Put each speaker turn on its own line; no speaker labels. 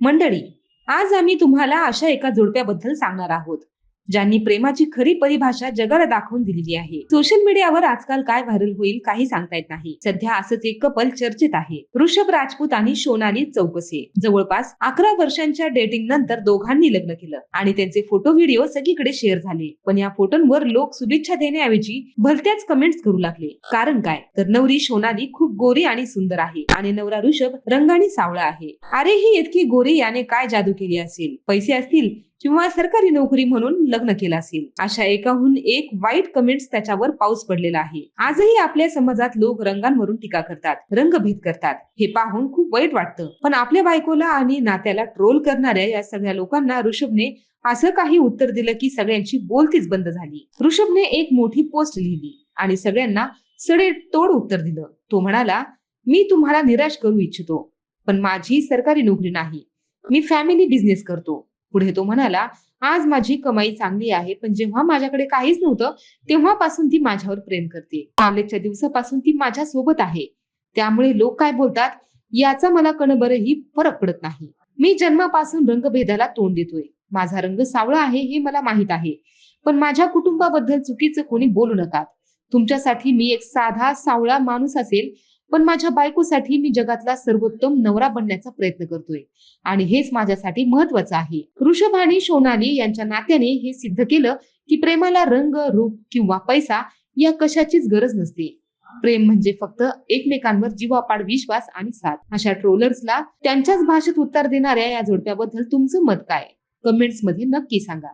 मंडळी आज आम्ही तुम्हाला अशा एका जोडप्याबद्दल सांगणार आहोत. ज्यांनी प्रेमाची खरी परिभाषा जगाला दाखवून दिलेली आहे. सोशल मीडियावर आजकाल काय व्हायरल होईल काही सांगता येत नाही. सध्या असंच एक कपल चर्चेत आहे. ऋषभ राजपूत आणि सोनाली चौकसे. जवळपास अकरा वर्षांच्या डेटिंग नंतर दोघांनी लग्न केलं आणि त्यांचे फोटो व्हिडिओ सगळीकडे शेअर झाले. पण या फोटोंवर लोक शुभेच्छा देण्याऐवजी भलत्याच कमेंट्स करू लागले. कारण काय? तर नवरी सोनाली खूप गोरी आणि सुंदर आहे आणि नवरा ऋषभ रंगाने सावळा आहे. अरे ही इतकी गोरी याने काय जादू केली असेल? पैसे असतील? किंवा सरकारी नोकरी म्हणून लग्न केलं असेल. अशा एकाहून एक वाईट कमेंट्स त्याच्यावर पाऊस पडलेला आहे. आजही आपल्या समाजात लोक रंगांवरून टीका करतात रंगभेद करतात. हे पाहून खूप वाईट वाटतं. पण आपल्या बायकोला आणि नात्याला ट्रोल करणाऱ्या या सगळ्या लोकांना ऋषभने असं काही उत्तर दिलं की सगळ्यांची बोलतीच बंद झाली. ऋषभने एक मोठी पोस्ट लिहिली आणि सगळ्यांना सडे तोड उत्तर दिलं. तो म्हणाला मी तुम्हाला निराश करू इच्छितो पण माझी सरकारी नोकरी नाही. मी फॅमिली बिझनेस करतो. पुढे तो म्हणाला आज माझी कमाई चांगली आहे पण जेव्हा माझ्याकडे काहीच नव्हतं तेव्हापासून ती माझ्यावर प्रेम करते. कॉलेजच्या दिवसापासून ती माझ्या सोबत आहे. त्यामुळे लोक काय बोलतात याचा मला कणबरही फरक पडत नाही. मी जन्मापासून रंगभेदाला तोंड देतोय. माझा रंग सावळा आहे हे मला माहीत आहे. पण माझ्या कुटुंबाबद्दल चुकीचं कोणी बोलू नका. तुमच्यासाठी मी एक साधा सावळा माणूस असेल पण माझ्या बायकोसाठी मी जगातला सर्वोत्तम नवरा बनण्याचा प्रयत्न करतोय. आणि हेच माझ्यासाठी महत्वाचं आहे. ऋषभ आणि सोनाली यांच्या नात्याने हे सिद्ध केलं की प्रेमाला रंग रूप किंवा पैसा या कशाचीच गरज नसते. प्रेम म्हणजे फक्त एकमेकांवर जीवापाड विश्वास आणि साथ. अशा ट्रोलर्सला त्यांच्याच भाषेत उत्तर देणाऱ्या या जोडप्याबद्दल तुमचं मत काय? कमेंट्समध्ये नक्की सांगा.